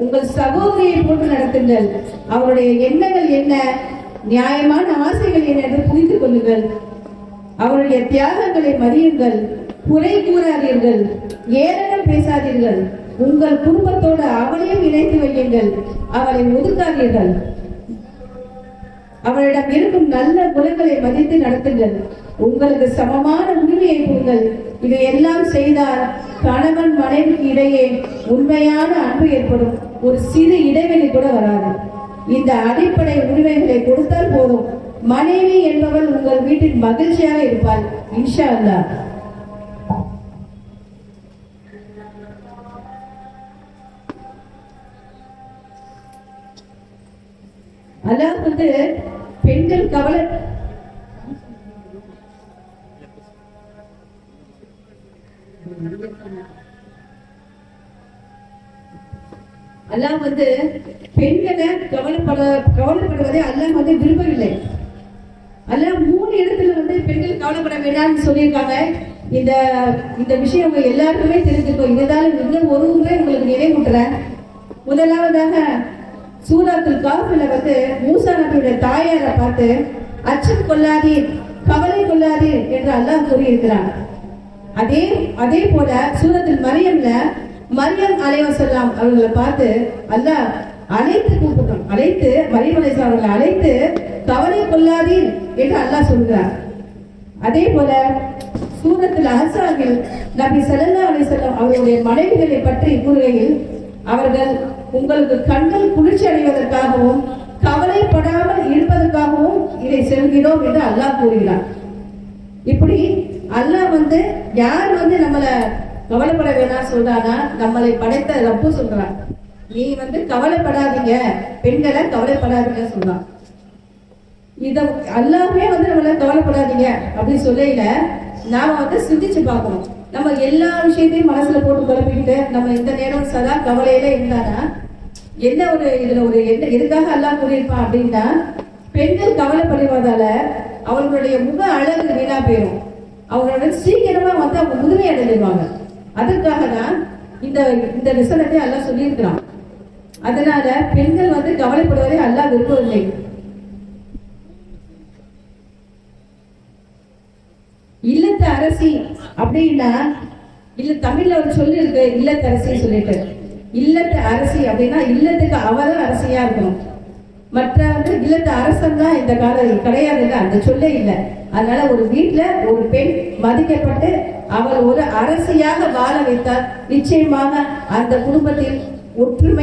உங்கள் சகோதரியை போட்டு நடத்துங்கள். அவருடைய எண்ணங்கள் என்ன? நியாயமான ஆசைகள் என்ன என்று புரிந்து கொள்ளுங்கள். அவருடைய தியாகங்களை மதியுங்கள் குறை கூறாதீர்கள். ஏளனம் பேசாதீர்கள். உங்கள் குடும்பத்தோடு அவளையும் இணைத்து வையுங்கள். அவளை ஒதுக்காதீர்கள். அவளிடம் இருக்கும் நல்ல குணங்களை மதித்து நடத்துங்கள். உங்களுக்கு சமமான உரிமையை கொடுங்கள். இதை எல்லாம் செய்தால் கணவன் மனைவிக்கு இடையே உண்மையான அன்பு ஏற்படும். ஒரு சிறு இடைவெளி கூட வராது. இந்த அடிப்படை உரிமைகளை கொடுத்தால் போதும். மனைவி என்பவள் உங்கள் வீட்டில் மகிழ்ச்சியாக இருப்பாள். இன்ஷா அல்லா அல்லாஹ் வந்து பெண்கள் கவலை அல்லாஹ் வந்து பெண்களை கவலைப்பட கவலைப்படுவதை அல்லாஹ் வந்து விரும்பவில்லை. அல்லாஹ் மூணு இடத்துல வந்து பெண்கள் கவலைப்பட வேண்டாம்னு சொல்லியிருக்காங்க. இந்த இந்த விஷயம் எல்லாருக்குமே தெரிஞ்சிருக்கும். இருந்தாலும் இன்னும் ஒரு முறை உங்களுக்கு நினைவூட்டுறேன். முதலாவதாக சூராத்துல் காஃபில வந்து மூசா நபியுடைய தாயாரை பார்த்து அச்சம் கொள்ளாதீர் கவலை கொள்ளாதீர் என்று அல்லாஹ் கூறியிருக்கிறான். அதே அதே போல சூரத்தில் மரியம்ல மரியம் அலைவசல்லாம் அவர்களை பார்த்து அல்லாஹ் அழைத்து கூப்பிட்டோம். அழைத்து மரியம் அலைசலாம் அவர்களை அழைத்து கவலை கொள்ளாதீர் என்று அல்லாஹ் சொல்கிறார். அதே போல சூரத்தில் அஹசாவில் நபி ஸல்லல்லாஹு அலை செல்லம் அவருடைய மனைவிகளை பற்றி கூறுகையில் அவர்கள் உங்களுக்கு கண்கள் குளிர்ச்சி அடைவதற்காகவும் கவலைப்படாமல் இருப்பதற்காகவும் இதை செல்கிறோம் என்று அல்லாஹ் கூறுகிறார். இப்படி அல்லாஹ் வந்து யார் வந்து நம்மளை கவலைப்பட வேணாம் சொல்றானா? நம்மளை படைத்த ரப்பு சொல்றான். நீ வந்து கவலைப்படாதீங்க. பெண்களை கவலைப்படாதீங்க சொல்றான். இத எல்லாமே வந்து நம்மள கவலைப்படாதீங்க அப்படின்னு சொல்லையில நாம வந்து சிந்திச்சு பார்க்கணும். நம்ம எல்லா விஷயத்தையும் மனசுல போட்டு குழப்பிக்கிட்டு நம்ம இந்த நேரம் சதா கவலையில இருந்தானா? என்ன ஒரு இதுல ஒரு என்ன எதுக்காக எல்லாம் கூறியிருப்பான் அப்படின்னா பெண்கள் கவலைப்படுவதால அவர்களுடைய முக அழகு வீணா போயிடும் அவங்களோட சீக்கிரமா வந்து அவங்க முதுமை அடைஞ்சிருவாங்க. அதற்காக தான் இந்த இந்த விசனத்தை எல்லாம் சொல்லியிருக்கிறான். அதனால பெண்கள் வந்து கவலைப்படுவதை அல்லாஹ் விரும்பவில்லை. இல்லத்து அரசி அப்படின்னா இல்ல தமிழ்ல ஒரு சொல்லி இருக்கு இல்லத்து அரசி சொல்லிட்டு. இல்லத்து அரசி அப்படின்னா இல்லத்துக்கு அவதான் அரசியா இருக்கணும். மற்ற வந்து இல்லத்து அரசன் தான் இந்த காலம் கிடையாது இல்லை அந்த சொல்லே இல்லை. அதனால ஒரு வீட்டுல ஒரு பெண் மதிக்கப்பட்டு அவள் ஒரு அரசியாக வாழ வைத்தால் நிச்சயமாக அந்த குடும்பத்தில் ஒற்றுமை